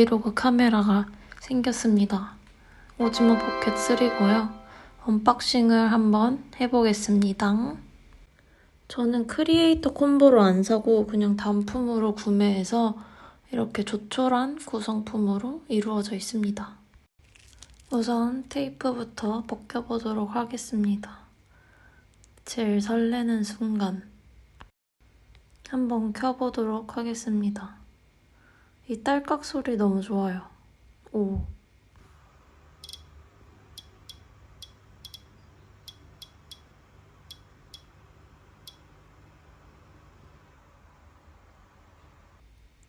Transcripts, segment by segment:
브이로그 카메라가 생겼습니다. 오즈모 포켓 3고요. 언박싱을 한번 해보겠습니다. 저는 크리에이터 콤보로 안 사고 그냥 단품으로 구매해서 이렇게 조촐한 구성품으로 이루어져 있습니다. 우선 테이프부터 벗겨보도록 하겠습니다. 제일 설레는 순간. 한번 켜보도록 하겠습니다. 이 딸깍 소리 너무 좋아요. 오.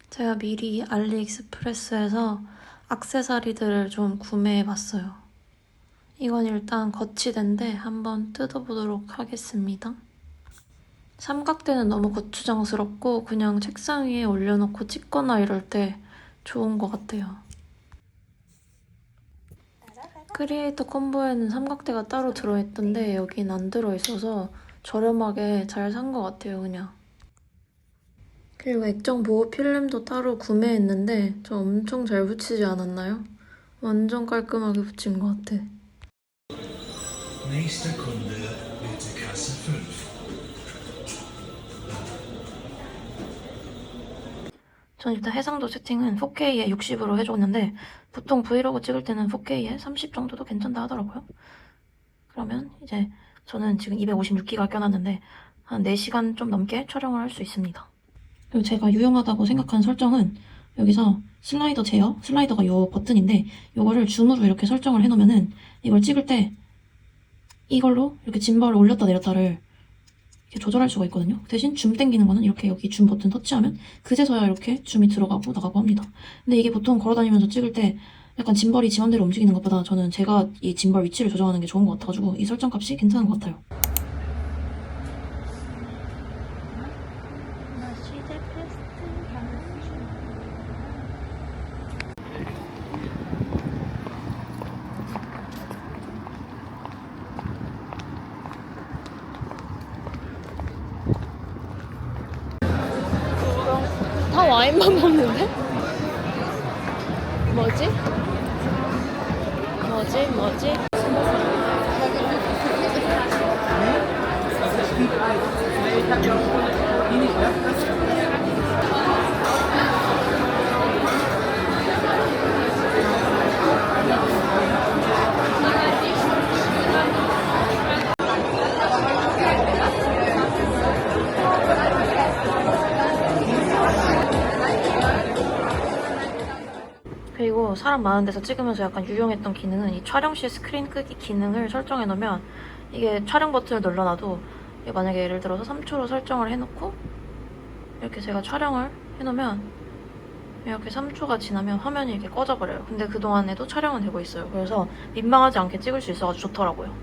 제가 미리 알리익스프레스에서 악세사리들을 좀 구매해 봤어요. 이건 일단 거치대인데 한번 뜯어보도록 하겠습니다. 삼각대는 너무 거추장스럽고 그냥 책상 위에 올려놓고 찍거나 이럴 때 좋은 것 같아요. 크리에이터 콤보에는 삼각대가 따로 들어있던데 여긴 안 들어있어서 저렴하게 잘 산 것 같아요, 그냥. 그리고 액정 보호 필름도 따로 구매했는데 저 엄청 잘 붙이지 않았나요? 완전 깔끔하게 붙인 것 같아. 전 일단 해상도 세팅은 4K에 60으로 해줬는데 보통 브이로그 찍을 때는 4K에 30 정도도 괜찮다 하더라고요. 그러면 이제 저는 지금 256기가 껴놨는데 한 4시간 좀 넘게 촬영을 할 수 있습니다. 그리고 제가 유용하다고 생각한 설정은 여기서 슬라이더 제어, 슬라이더가 이 버튼인데 이거를 줌으로 이렇게 설정을 해놓으면은 이걸 찍을 때 이걸로 이렇게 짐벌을 올렸다 내렸다를 이렇게 조절할 수가 있거든요. 대신 줌 땡기는 거는 이렇게 여기 줌 버튼 터치하면 그제서야 이렇게 줌이 들어가고 나가고 합니다. 근데 이게 보통 걸어다니면서 찍을 때 약간 짐벌이 지 맘대로 움직이는 것보다 저는 제가 이 짐벌 위치를 조정하는 게 좋은 것 같아가지고 이 설정 값이 괜찮은 것 같아요. 다 와인만 먹는데? 뭐지? 뭐지? 뭐지? 그리고 사람 많은 데서 찍으면서 약간 유용했던 기능은 이 촬영 시 스크린 끄기 기능을 설정해 놓으면 이게 촬영 버튼을 눌러놔도 만약에 예를 들어서 3초로 설정을 해놓고 이렇게 제가 촬영을 해놓으면 이렇게 3초가 지나면 화면이 이렇게 꺼져버려요. 근데 그동안에도 촬영은 되고 있어요. 그래서 민망하지 않게 찍을 수 있어가지고 좋더라고요.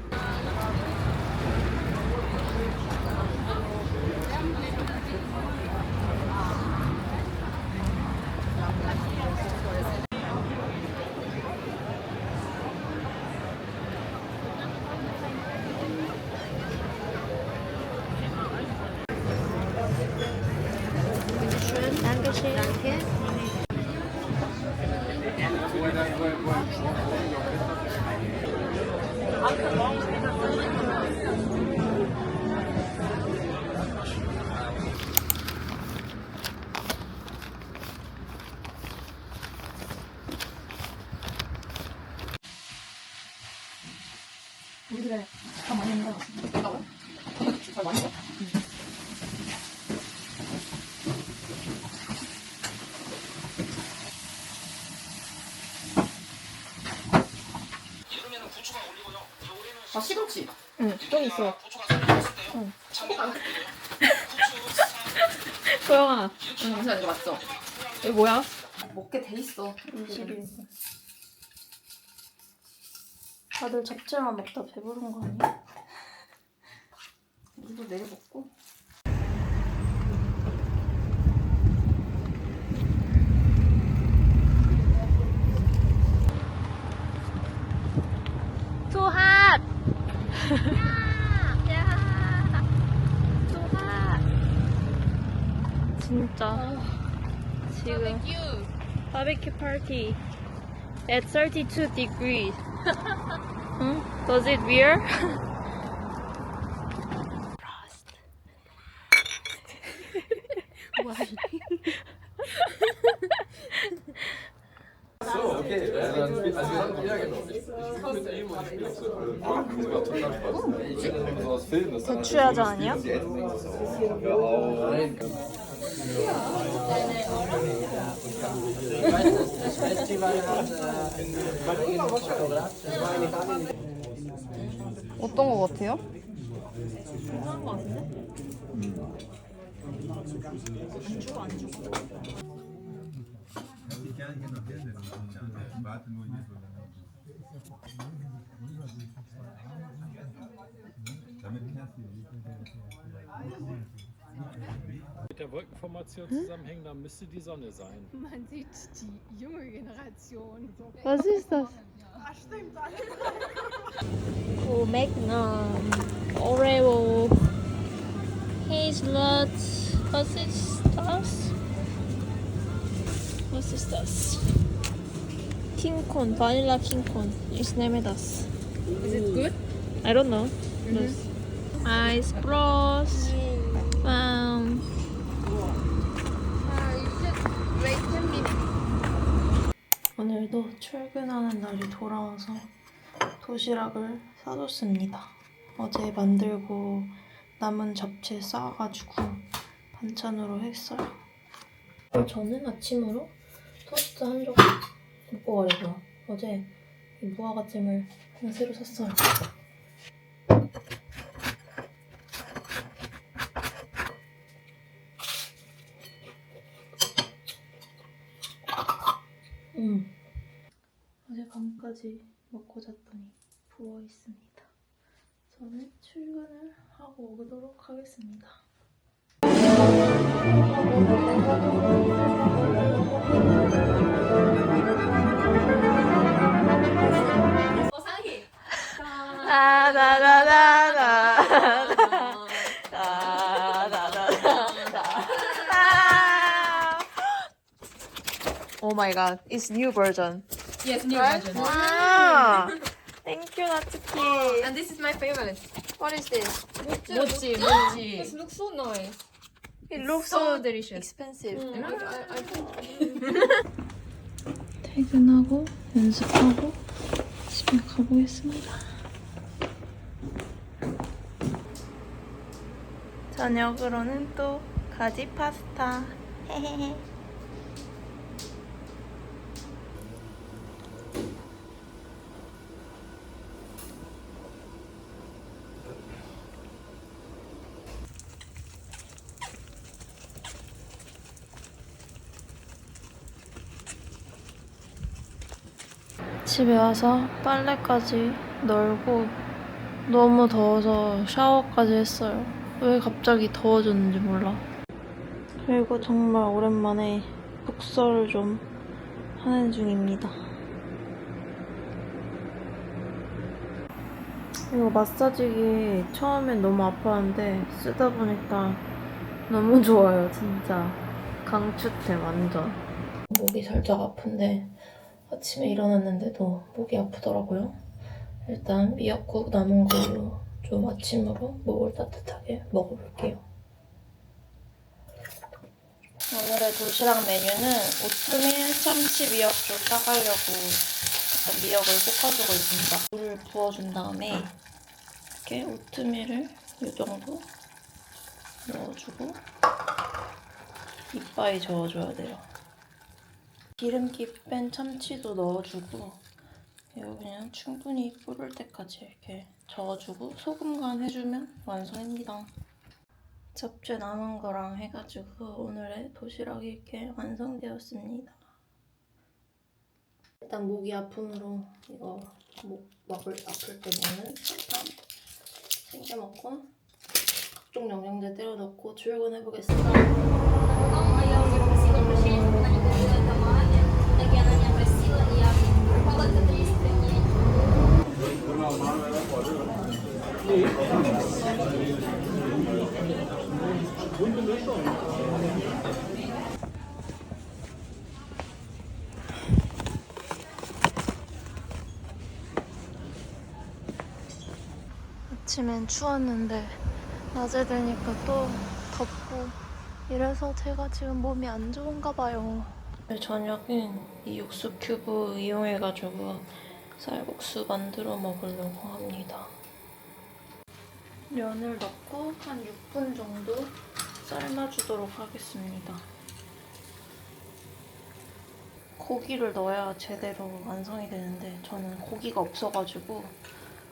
아 시금치. 응, 좀 있어. 응. 소영아, 응, 괜찮아 이거 맞죠? 이거 뭐야? 먹게 돼 있어. 다들 잡채만 먹다 배부른 거 아니야? 우리도 내일 먹고. 투핫! 야! 투핫! 진짜 지금 barbecue party at 32 degrees. 응? Does it weird? 어떤 거 같아요? ich gerne hier noch hinsetzen. Ich warte nur hier so lange. Damit Mit der Wolkenformation zusammenhängen, da müsste die Sonne sein. Man sieht die junge Generation. Was ist das? Ach, stimmt. oh, Magnum, Oreo, Hazelnut, was ist das? Was ist das? King Con, Vanilla King Con. Ich nehme das. Is it good? I don't know. Das. Ice Bros. Um, Uh, you should wait 10 minutes. 오늘도 출근하는 날이 돌아와서 도시락을 싸줬습니다. 어제 만들고 남은 잡채 싸가지고 반찬으로 했어요. 저는 아침으로 토스트 한 조각 먹고 가려고요. 어제 이 무화과잼을 하나 새로 샀어요. 음. 어제 밤까지 먹고 잤더니 부어 있습니다. 저는 출근을 하고 오도록 하겠습니다. Oh my god, it's new version. Yes, new right? version. Wow. Thank you, Natsuki. And this is my favorite. What is this? Mochi, mochi. This looks so nice. It looks So delicious. expensive. And I, I, I think 퇴근하고 연습하고 집에 가보겠습니다. 저녁으로는 또 가지 파스타. 헤헤헤. 집에 와서 빨래까지 널고 너무 더워서 샤워까지 했어요. 왜 갑자기 더워졌는지 몰라. 그리고 정말 오랜만에 북서를 좀 하는 중입니다. 이거 마사지기 처음엔 너무 아팠는데 쓰다 보니까 너무 좋아요, 진짜. 강추템 완전. 목이 살짝 아픈데 아침에 일어났는데도 목이 아프더라고요. 일단 미역국 남은 걸로 좀 아침으로 목을 따뜻하게 먹어볼게요. 오늘의 도시락 메뉴는 오트밀 참치 미역줄 따가려고 약간 미역을 볶아주고 있습니다. 물을 부어준 다음에 이렇게 오트밀을 이 정도 넣어주고 이빠이 저어줘야 돼요. 기름기 뺀 참치도 넣어주고 이거 그냥 충분히 뿌를 때까지 이렇게 저어주고 소금 간 해주면 완성입니다. 잡채 남은 거랑 해가지고 오늘의 도시락이 이렇게 완성되었습니다. 일단 목이 아픔으로 이거 목 먹을 아플 때는 설탕 챙겨 먹고 각종 영양제 때려 넣고 출근해 보겠습니다. 아침엔 추웠는데 낮에 되니까 또 덥고 이래서 제가 지금 몸이 안 좋은가 봐요. 저녁은 이 육수 큐브 이용해가지고 쌀국수 만들어 먹으려고 합니다. 면을 넣고 한 6분 정도 삶아주도록 하겠습니다. 고기를 넣어야 제대로 완성이 되는데 저는 고기가 없어가지고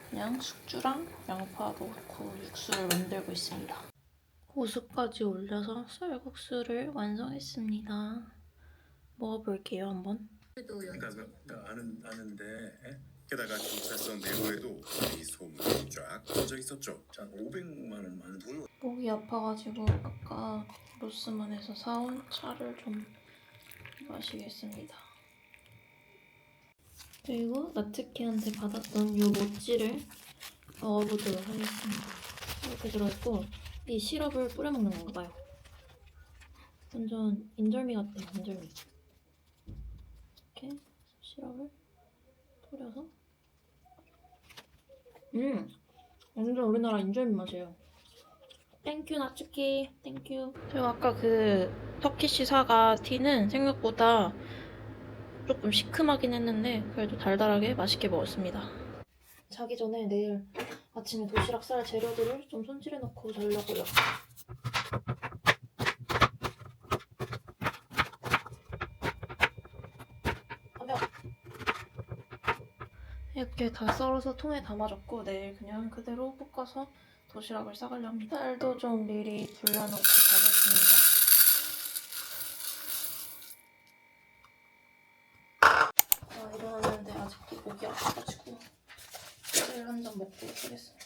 그냥 숙주랑 양파 넣고 육수를 만들고 있습니다. 고수까지 올려서 쌀국수를 완성했습니다. 먹어볼게요 한번. 그러니까 나 아는 아는데 에? 게다가 경찰서 내부에도 이 소문이 쫙 퍼져 있었죠. 자, 500만 원만 돈 목이 아파가지고 아까 로스만에서 사온 차를 좀 마시겠습니다. 그리고 나트키한테 받았던 이 모찌를 넣어보도록 하겠습니다. 이렇게 들어있고 이 시럽을 뿌려 먹는 건가 봐요. 완전 인절미 같아요, 인절미. 이렇게 시럽을 뿌려서 음! 완전 우리나라 인절미 맛이에요. 땡큐 나츠키 땡큐 제가 아까 그 터키 시 사과 티는 생각보다 조금 시큼하긴 했는데 그래도 달달하게 맛있게 먹었습니다 자기 전에 내일 아침에 도시락 쌀 재료들을 좀 손질해 놓고 자려고요 이렇게 다 썰어서 통에 담아줬고 내일 그냥 그대로 볶아서 도시락을 싸가려 합니다. 쌀도 좀 미리 불려놓고 가겠습니다. 아, 일어났는데 아직도 목이 아파가지고 먹고 오겠습니다.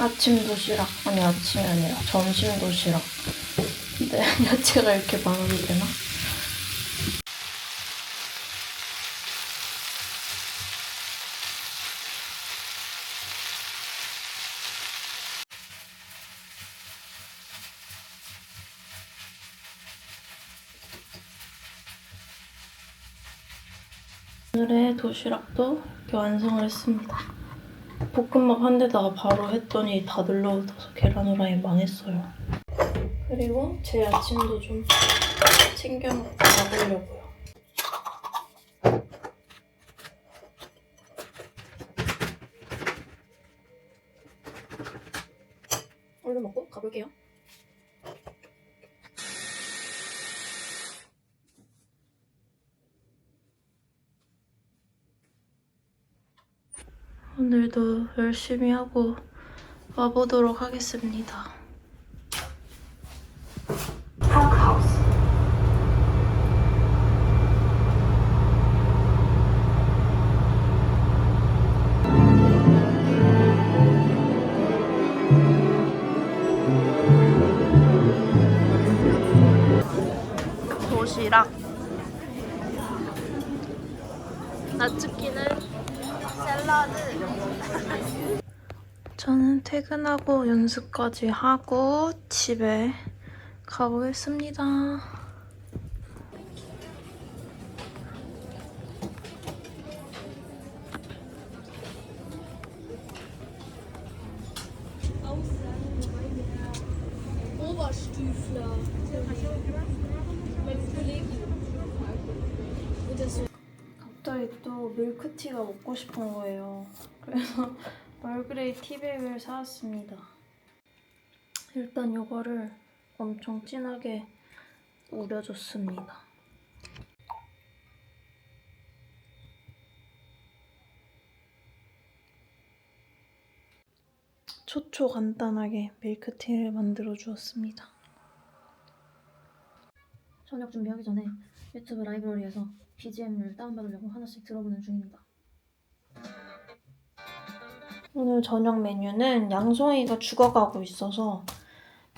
아침 도시락 아니 아침이 아니라 점심 도시락 근데 야채가 이렇게 많아도 되나? 오늘의 도시락도 완성을 했습니다. 볶음밥 한 데다가 바로 했더니 다 눌러붙어서 계란 후라이 망했어요. 그리고 제 아침도 좀 챙겨 먹고 가보려고요. 얼른 먹고 가볼게요. 오늘도 열심히 하고 와보도록 하겠습니다. 도시락 나츠키는 샐러드 저는 퇴근하고 연습까지 하고 집에 가보겠습니다. 또 밀크티가 먹고 싶은 거예요. 그래서 얼그레이 티백을 사왔습니다. 일단 이거를 엄청 진하게 우려줬습니다. 초초 간단하게 밀크티를 만들어 주었습니다. 저녁 준비하기 전에 유튜브 라이브러리에서 BGM을 다운받으려고 하나씩 들어보는 중입니다. 오늘 저녁 메뉴는 양송이가 죽어가고 있어서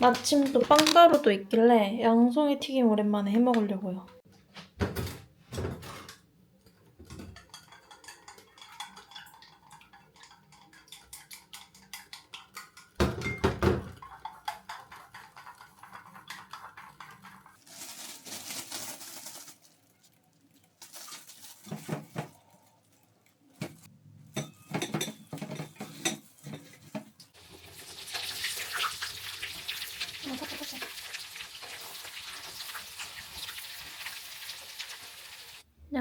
마침 또 빵가루도 있길래 양송이 튀김 오랜만에 해 먹으려고요.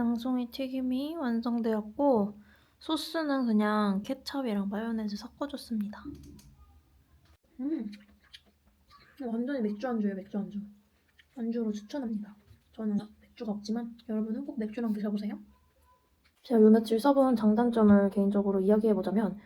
양송이 튀김이 완성되었고 소스는 그냥 케찹이랑 마요네즈 섞어줬습니다. 음, 완전히 맥주 안주예요, 맥주 안주. 안주로 추천합니다. 저는 맥주가 없지만 여러분은 꼭 맥주랑 드셔보세요. 제가 요 며칠 써본 장단점을 개인적으로 이야기해보자면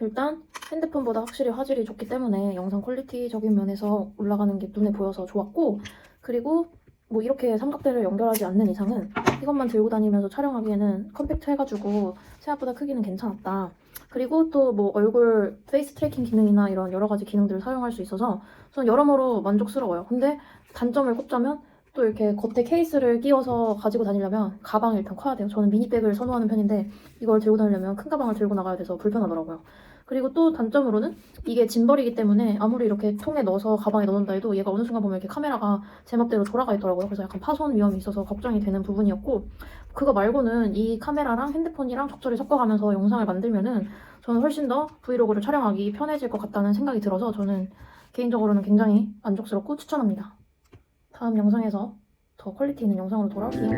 일단 핸드폰보다 확실히 화질이 좋기 때문에 영상 퀄리티적인 면에서 올라가는 게 눈에 보여서 좋았고 그리고 뭐 이렇게 삼각대를 연결하지 않는 이상은 이것만 들고 다니면서 촬영하기에는 컴팩트 해가지고 생각보다 크기는 괜찮았다. 그리고 또 뭐 얼굴 페이스 트래킹 기능이나 이런 여러 가지 기능들을 사용할 수 있어서 저는 여러모로 만족스러워요. 근데 단점을 꼽자면 또 이렇게 겉에 케이스를 끼워서 가지고 다니려면 가방이 일단 커야 돼요. 저는 미니백을 선호하는 편인데 이걸 들고 다니려면 큰 가방을 들고 나가야 돼서 불편하더라고요. 그리고 또 단점으로는 이게 짐벌이기 때문에 아무리 이렇게 통에 넣어서 가방에 넣는다 해도 얘가 어느 순간 보면 이렇게 카메라가 제멋대로 돌아가 있더라고요. 그래서 약간 파손 위험이 있어서 걱정이 되는 부분이었고 그거 말고는 이 카메라랑 핸드폰이랑 적절히 섞어가면서 영상을 만들면은 저는 훨씬 더 브이로그를 촬영하기 편해질 것 같다는 생각이 들어서 저는 개인적으로는 굉장히 만족스럽고 추천합니다. 다음 영상에서 더 퀄리티 있는 영상으로 돌아올게요.